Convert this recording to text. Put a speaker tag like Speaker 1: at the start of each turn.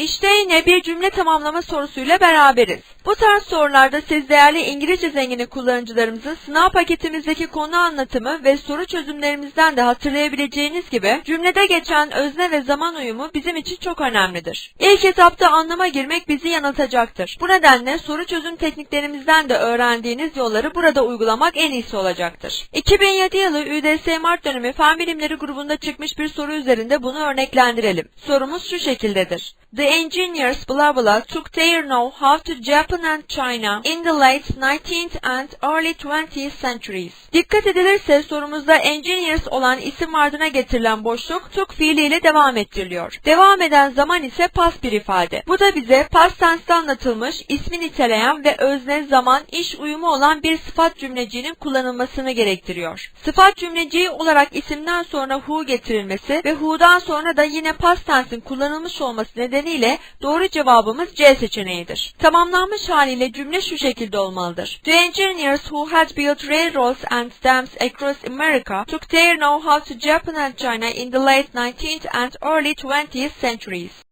Speaker 1: İşte yine bir cümle tamamlama sorusuyla beraberiz. Bu tarz sorularda siz değerli İngilizce zengini kullanıcılarımızın sınav paketimizdeki konu anlatımı ve soru çözümlerimizden de hatırlayabileceğiniz gibi cümlede geçen özne ve zaman uyumu bizim için çok önemlidir. İlk etapta anlama girmek bizi yanıltacaktır. Bu nedenle soru çözüm tekniklerimizden de öğrendiğiniz yolları burada uygulamak en iyisi olacaktır. 2007 yılı ÜDS Mart dönemi Fen Bilimleri grubunda çıkmış bir soru üzerinde bunu örneklendirelim. Sorumuz şu şekildedir. The engineers blah blah took their know-how to Japan and China in the late 19th and early 20th centuries. Dikkat edilirse sorumuzda engineers olan isim ardına getirilen boşluk took fiiliyle devam ettiriliyor. Devam eden zaman ise past bir ifade. Bu da bize past tense'de anlatılmış, ismi niteleyen ve özne, zaman, iş uyumu olan bir sıfat cümleciğinin kullanılmasını gerektiriyor. Sıfat cümleciği olarak isimden sonra who getirilmesi ve who'dan sonra da yine past tense'in kullanılmış olması nedeniyle doğru cevabımız C seçeneğidir. Tamamlanmış haliyle cümle şu şekilde olmalıdır. The engineers who had built railroads and dams across America took their know-how to Japan and China in the late 19th and early 20th centuries.